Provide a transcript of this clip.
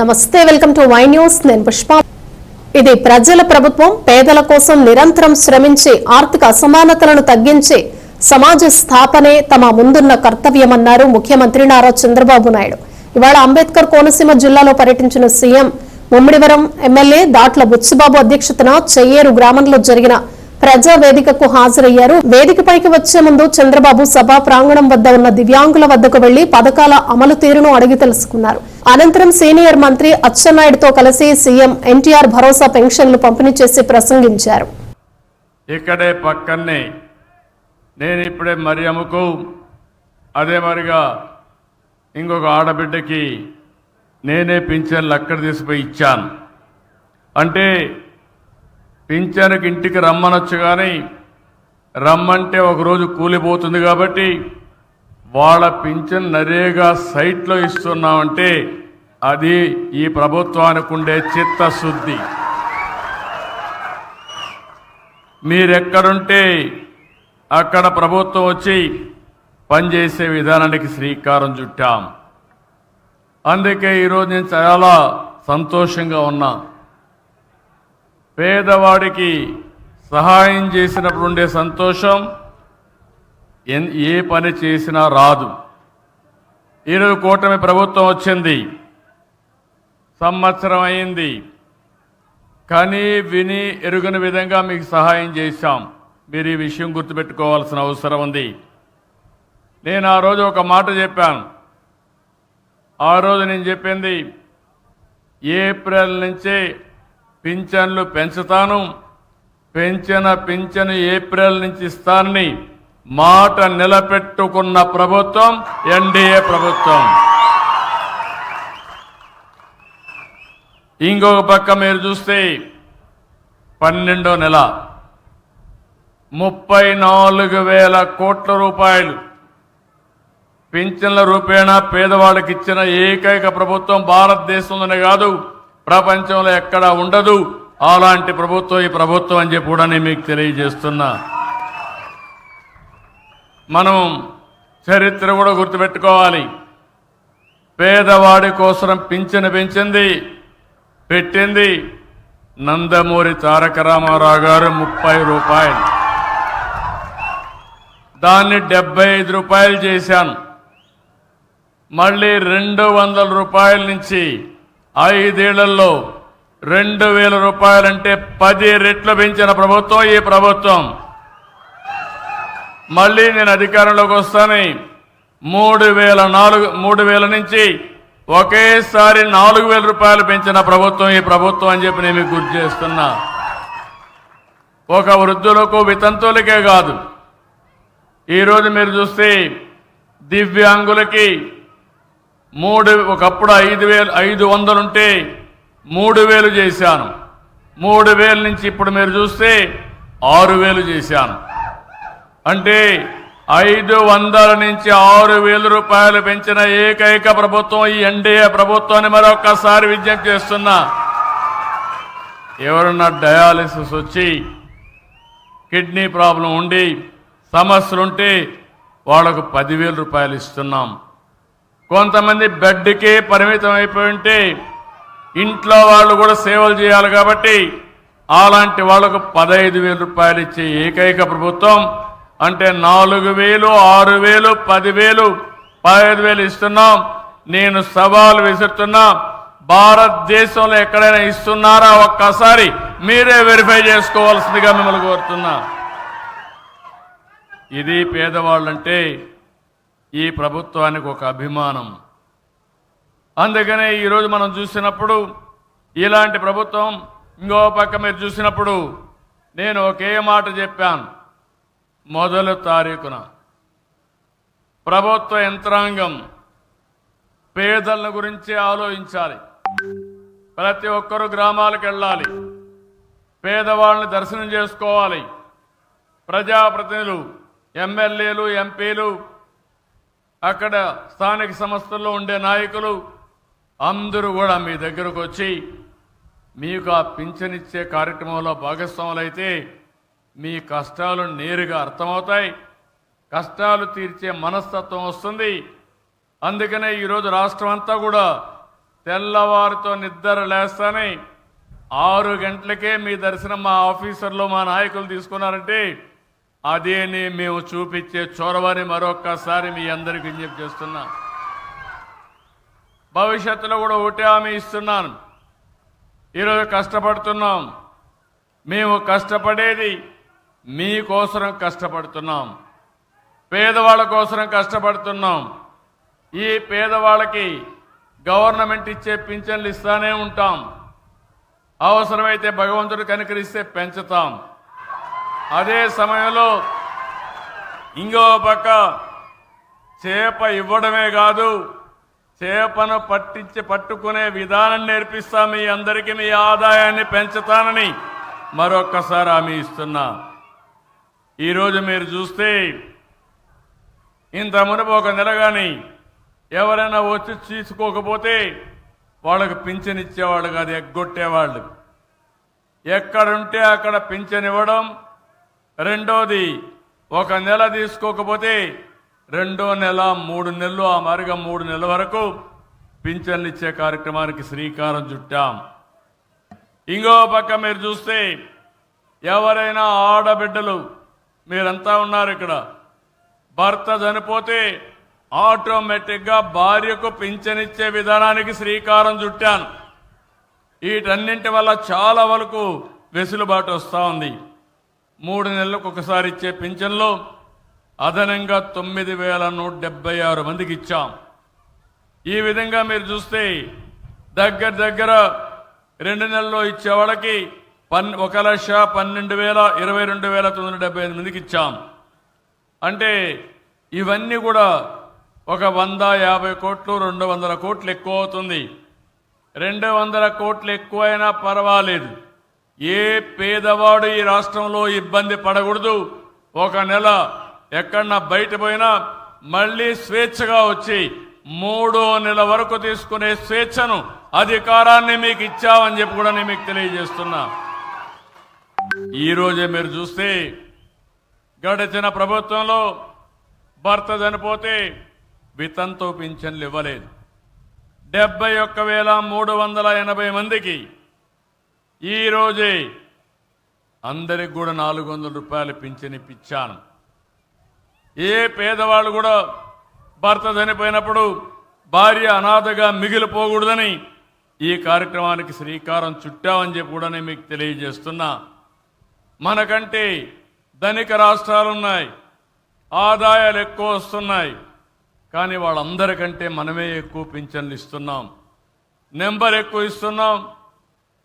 నమస్తే welcome to Y news. నేను పుష్ప. ఇది ప్రజల ప్రభుత్వం పేదల కోసం నిరంతరం శ్రమించి ఆర్థిక అసమానతలను తగ్గించి సమాజ స్థాపనే తమ ముందున్న కర్తవ్యమన్నారు ముఖ్యమంత్రి నారా చంద్రబాబు నాయుడు. ఇవాళ అంబేద్కర్ కోనసీమ జిల్లాలో పర్యటించిన సీఎం ముమ్మిడివరం ఎమ్మెల్యే దాట్ల బుచ్చిబాబు అధ్యక్షతన చెయ్యేరు గ్రామంలో జరిగిన ప్రజా వేదికకు హాజరయ్యారు. వేదికపైకి వచ్చే ముందు చంద్రబాబు సభా ప్రాంగణం వద్ద ఉన్న దివ్యాంగుల వద్దకు వెళ్ళి పథకాల అమలు తీరును అడిగి తెలుసుకున్నారు. అనంతరం సీనియర్ మంత్రి అచ్చెన్నాయుడుతో కలిసి సీఎం ఎన్టీఆర్ భరోసా పెన్షన్లు పంపిణీ చేసి ప్రసంగించారు. ఇక్కడే పక్కనే నేను ఇప్పుడే మరియమ్మకు అదే మరిగా ఇంకొక ఆడబిడ్డకి నేనే పింఛన్లు అక్కడ తీసిపోయి ఇచ్చాను. అంటే పింఛనుకి ఇంటికి రమ్మనొచ్చు కానీ రమ్మంటే ఒకరోజు కూలిపోతుంది కాబట్టి వాళ్ళ పింఛన్ నరేగా సైట్లో ఇస్తున్నామంటే అది ఈ ప్రభుత్వానికి ఉండే చిత్తశుద్ధి. మీరెక్కడుంటే అక్కడ ప్రభుత్వం వచ్చి పనిచేసే విధానానికి శ్రీకారం చుట్టాం. అందుకే ఈరోజు నేను చాలా సంతోషంగా ఉన్నా. పేదవాడికి సహాయం చేసినప్పుడు ఉండే సంతోషం ఎన్- ఏ పని చేసినా రాదు. ఈరోజు కూటమి ప్రభుత్వం వచ్చింది. సంవత్సరం అయింది. కానీ విని ఎరుగని విధంగా మీకు సహాయం చేశాం. మీరు ఈ విషయం గుర్తుపెట్టుకోవాల్సిన అవసరం ఉంది. నేను ఆ రోజు ఒక మాట చెప్పాను. ఆ రోజు నేను చెప్పింది ఏప్రిల్ నుంచే పింఛన్లు పెంచుతాను. పెంచిన పింఛను ఏప్రిల్ నుంచి ఇస్తానని మాట నిలబెట్టుకున్న ప్రభుత్వం ఎన్డీఏ ప్రభుత్వం. ఇంకొక పక్క మీరు చూస్తే పన్నెండో నెల. ముప్పై నాలుగు వేల కోట్ల రూపాయలు. పింఛన్ల రూపేణా పేదవాళ్ళకి ఇచ్చిన ఏకైక ప్రభుత్వం భారతదేశంలోనే కాదు. ప్రపంచంలో ఎక్కడా ఉండదు అలాంటి ప్రభుత్వం ఈ ప్రభుత్వం అని చెప్పి కూడా నేను మీకు తెలియజేస్తున్నా. మనం చరిత్ర కూడా గుర్తుపెట్టుకోవాలి. పేదవాడి కోసం పింఛను పెంచింది పెట్టింది నందమూరి తారక రామారావు గారు ముప్పై రూపాయలు. దాన్ని డెబ్బై ఐదు రూపాయలు చేశాను. మళ్ళీ రెండు వందల రూపాయల నుంచి ఐదేళ్ళలో రెండు వేల రూపాయలంటే పది రెట్లు పెంచిన ప్రభుత్వం ఈ ప్రభుత్వం. మళ్ళీ నేను అధికారంలోకి వస్తాను మూడు వేల నాలుగు మూడు వేల నుంచి ఒకేసారి నాలుగు వేల రూపాయలు పెంచిన ప్రభుత్వం ఈ ప్రభుత్వం అని చెప్పి నేను మీకు గుర్తు చేస్తున్నా. ఒక వృద్ధులకు వితంతువులకే కాదు. ఈరోజు మీరు చూస్తే దివ్యాంగులకి మూడు ఒకప్పుడు ఐదు వేలు ఐదు వందలుంటే మూడు వేలు చేశాను. మూడు వేల నుంచి ఇప్పుడు మీరు చూస్తే ఆరు వేలు చేశాను. అంటే ఐదు వందల నుంచి ఆరు వేల రూపాయలు పెంచిన ఏకైక ప్రభుత్వం ఈ ఎన్డీఏ ప్రభుత్వాన్ని మరొకసారి విజ్ఞప్తి చేస్తున్నా. ఎవరన్నా డయాలిసిస్ వచ్చి కిడ్నీ ప్రాబ్లం ఉండి సమస్యలుంటే వాళ్ళకు పదివేల రూపాయలు ఇస్తున్నాం. కొంతమంది బెడ్కే పరిమితం అయిపోయి ఉంటే ఇంట్లో వాళ్ళు కూడా సేవలు చేయాలి కాబట్టి అలాంటి వాళ్ళకు పదహైదు వేల రూపాయలు ఇచ్చే ఏకైక ప్రభుత్వం అంటే నాలుగు వేలు ఆరు వేలు పదివేలు పదహైదు వేలు ఇస్తున్నాం. నేను సవాలు విసురుతున్నా. భారతదేశంలో ఎక్కడైనా ఇస్తున్నారా ఒక్కసారి మీరే వెరిఫై చేసుకోవాల్సిందిగా మిమ్మల్ని కోరుతున్నా. ఇది పేదవాళ్ళంటే ఈ ప్రభుత్వానికి ఒక అభిమానం. అందుకనే ఈరోజు మనం చూసినప్పుడు ఇలాంటి ప్రభుత్వం ఇంకో పక్క మీరు చూసినప్పుడు నేను ఒకే మాట చెప్పాను. మొదలు తారీఖున ప్రభుత్వ యంత్రాంగం పేదల గురించి ఆలోచించాలి. ప్రతి ఒక్కరు గ్రామాలకు వెళ్ళాలి. పేదవాళ్ళని దర్శనం చేసుకోవాలి. ప్రజాప్రతినిధులు ఎమ్మెల్యేలు ఎంపీలు అక్కడ స్థానిక సంస్థల్లో ఉండే నాయకులు అందరూ కూడా మీ దగ్గరకు వచ్చి మీకు ఆ పింఛనిచ్చే కార్యక్రమంలో భాగస్వాములైతే మీ కష్టాలు నేరుగా అర్థమవుతాయి. కష్టాలు తీర్చే మనస్తత్వం వస్తుంది. అందుకనే ఈరోజు రాష్ట్రం అంతా కూడా తెల్లవారితో నిద్ర లేస్తానే ఆరు గంటలకే మీ దర్శనం మా ఆఫీసర్లు మా నాయకులు తీసుకున్నారంటే అదేని మేము చూపించే చొరవని మరొక్కసారి మీ అందరికి విజ్ఞప్తి చేస్తున్నాం. భవిష్యత్తులో కూడా ఒకటే హామీ ఇస్తున్నాను. ఈరోజు కష్టపడుతున్నాం. మేము కష్టపడేది మీకోసం కష్టపడుతున్నాం. పేదవాళ్ళ కోసరం కష్టపడుతున్నాం. ఈ పేదవాళ్ళకి గవర్నమెంట్ ఇచ్చే పింఛన్లు ఇస్తానే ఉంటాం. అవసరమైతే భగవంతుడు కనికరిస్తే పెంచుతాం. అదే సమయంలో ఇంకో పక్క చేప ఇవ్వడమే కాదు చేపను పట్టించి పట్టుకునే విధానం నేర్పిస్తా మీ అందరికీ మీ ఆదాయాన్ని పెంచుతానని మరొక్కసారి హామీ ఇస్తున్నా. ఈరోజు మీరు చూస్తే ఇంత మునుపు ఒక నెల కానీ ఎవరైనా వచ్చి తీసుకోకపోతే వాళ్ళకు పింఛన్ ఇచ్చేవాళ్ళు కాదు ఎగ్గొట్టేవాళ్ళు. ఎక్కడుంటే అక్కడ పింఛన్ ఇవ్వడం రెండోది ఒక నెల తీసుకోకపోతే రెండో నెల మూడు నెలలు ఆ మరిగా మూడు నెలల వరకు పింఛన్లు ఇచ్చే కార్యక్రమానికి శ్రీకారం చుట్టాం. ఇంకో పక్క మీరు చూస్తే ఎవరైనా ఆడబిడ్డలు మీరంతా ఉన్నారు ఇక్కడ. భర్త చనిపోతే ఆటోమేటిక్గా భార్యకు పింఛనిచ్చే విధానానికి శ్రీకారం చుట్టాను. వీటన్నింటి వల్ల చాలా వరకు వెసులుబాటు వస్తూ ఉంది. మూడు నెలలకు ఒకసారి ఇచ్చే పింఛన్లో అదనంగా తొమ్మిది వేల నూట డెబ్బై ఆరు మందికి ఇచ్చాం. ఈ విధంగా మీరు చూస్తే దగ్గర దగ్గర రెండు నెలల్లో ఇచ్చే వాళ్ళకి పన్ ఒక లక్ష పన్నెండు వేల ఇరవై రెండు వేల తొమ్మిది వందల డెబ్బై ఐదు మందికి ఇచ్చాం. అంటే ఇవన్నీ కూడా ఒక వంద యాభై కోట్లు రెండు వందల కోట్లు ఎక్కువ అవుతుంది. రెండు వందల కోట్లు ఎక్కువైనా పర్వాలేదు. ఏ పేదవాడు ఈ రాష్ట్రంలో ఇబ్బంది పడకూడదు. ఒక నెల ఎక్కడన్నా బయట పోయినా మళ్ళీ స్వేచ్ఛగా వచ్చి మూడో నెల వరకు తీసుకునే స్వేచ్ఛను అధికారాన్ని మీకు ఇచ్చామని చెప్పి కూడా నేను మీకు తెలియజేస్తున్నా. ఈరోజే మీరు చూస్తే గడిచిన ప్రభుత్వంలో భర్త చనిపోతే వితంతో పింఛన్లు ఇవ్వలేదు. డెబ్బై ఒక్క వేల మూడు వందల ఎనభై మందికి ఈరోజే అందరికి కూడా నాలుగు వందల రూపాయలు పింఛన్ ఏ పేదవాళ్ళు కూడా భర్త చనిపోయినప్పుడు భార్య అనాథగా మిగిలిపోకూడదని ఈ కార్యక్రమానికి శ్రీకారం చుట్టామని చెప్పి కూడా నేను మీకు తెలియజేస్తున్నా. మనకంటే ధనిక రాష్ట్రాలు ఉన్నాయి ఆదాయాలు ఎక్కువ వస్తున్నాయి కానీ వాళ్ళందరికంటే మనమే ఎక్కువ పింఛన్లు ఇస్తున్నాం. నెంబర్ ఎక్కువ ఇస్తున్నాం